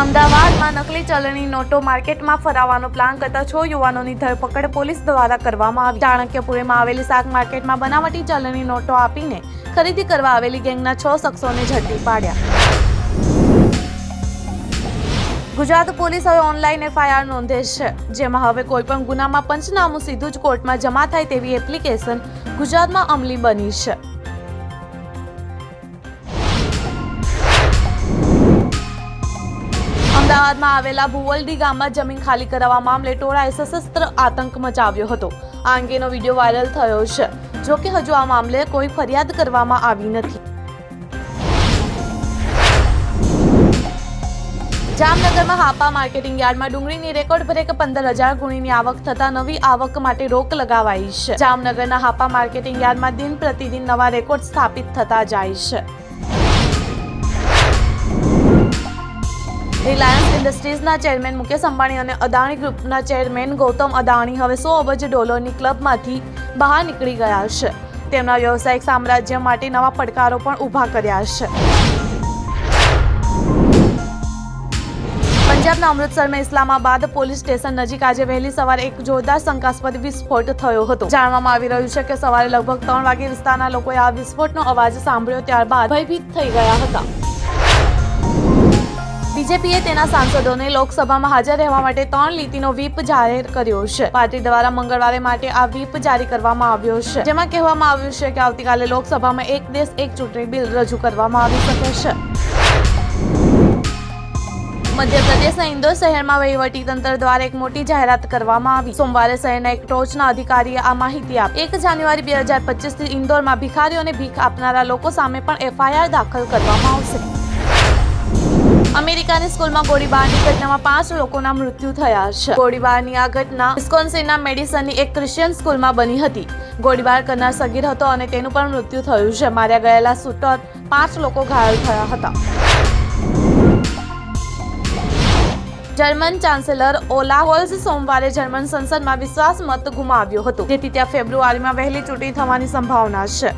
અમદાવાદમાં નકલી ચલણી નોટો માર્કેટમાં ફરાવવાનો પ્લાન કરતા છ યુવાનોની ધરપકડ પોલીસ દ્વારા કરવામાં આવી. ચાણક્યપુરીમાં આવેલી શાક માર્કેટમાં બનાવટી ચલણી નોટો આપીને ખરીદી કરવા આવેલી ગેંગના છ શખ્સોને ઝડપી પાડ્યા. ગુજરાત પોલીસ હવે ઓનલાઈન એફઆઈઆર નોંધે છે જેમાં હવે કોઈપણ ગુનામાં પંચનામું સીધું જ કોર્ટમાં જમા થાય તેવી એપ્લિકેશન ગુજરાતમાં અમલી બની છે. અમદાવાદમાં આવેલા ભુવલડી ગામમાં જમીન ખાલી કરાવવા મામલે ટોળાએ સશસ્ત્ર આતંક મચાવ્યો હતો. આ અંગેનો વીડિયો વાયરલ થયો છે. જો કે હજુ આ મામલે કોઈ ફરિયાદ કરવામાં આવી નથી. જામનગરમાં હાપા માર્કેટિંગ યાર્ડમાં ડુંગળીની રેકોર્ડ બ્રેક પંદર હજાર ગુણીની આવક થતા નવી આવક માટે રોક લગાવાઈ છે. જામનગરના હાપા માર્કેટિંગ યાર્ડમાં દિન પ્રતિદિન નવા રેકોર્ડ સ્થાપિત થતા જાય છે. રિલાયન્સ ઇન્ડસ્ટ્રીઝના ચેરમેન મુકેશ અંબાણી અને અદાણી ગ્રુપના ચેરમેન ગૌતમ અદાણી હવે સો અબજ ડોલરની ક્લબમાંથી બહાર નીકળી ગયા છે. તેમના વ્યવસાયિક સામ્રાજ્ય માટે નવા પડકારો પણ ઊભા કર્યા છે. પંજાબના અમૃતસરમાં ઇસ્લામાબાદ પોલીસ સ્ટેશન નજીક આજે વહેલી સવારે એક જોરદાર શંકાસ્પદ વિસ્ફોટ થયો હતો. જાણવામાં આવી રહ્યું છે કે સવારે લગભગ ત્રણ વાગે વિસ્તારના લોકોએ આ વિસ્ફોટનો અવાજ સાંભળ્યો ત્યારબાદ ભયભીત થઈ ગયા હતા. બીજેપીએ તેના સાંસદોને લોકસભામાં હાજર રહેવા માટે ત્રણ લીટીનો વ્હીપ જાહેર કર્યો છે. પાર્ટી દ્વારા મંગળવારે માટે આ વ્હીપ જારી કરવામાં આવ્યો છે. જેમાં કહેવામાં આવ્યું છે કે આવતીકાલે લોકસભામાં એક દેશ, એક ચૂંટણી બિલ રજૂ કરવામાં આવી શકે છે. મધ્યપ્રદેશના ઇન્દોર શહેરમાં વહીવટી તંત્ર દ્વારા એક મોટી જાહેરાત કરવામાં આવી. સોમવારે શહેરના એક ટોચના અધિકારીએ આ માહિતી આપી. એક જાન્યુઆરી બે હજાર પચીસથી ઇન્દોરમાં ભિખારીઓને ભીખ આપનારા લોકો સામે પણ એફઆઈઆર દાખલ કરવામાં આવશે. અમેરિકાની સ્કૂલમાં ગોળીબારની ઘટનામાં પાંચ લોકોના મૃત્યુ થયા છે. ગોળીબારની આ ઘટના વિસ્કોન્સિનના મેડિસનની એક ક્રિશ્ચિયન સ્કૂલમાં બની હતી. ગોળીબાર કરનાર સગીર હતો અને તેનું પણ મૃત્યુ થયું છે. માર્યા ગયેલા શૂટર પાંચ લોકો ઘાયલ થયા હતા. જર્મન ચાન્સેલર ઓલા હોલ્સ સોમવારે જર્મન સંસદમાં વિશ્વાસ મત ગુમાવ્યો હતો. જેથી ત્યાં ફેબ્રુઆરીમાં વહેલી ચૂંટણી થવાની સંભાવના છે.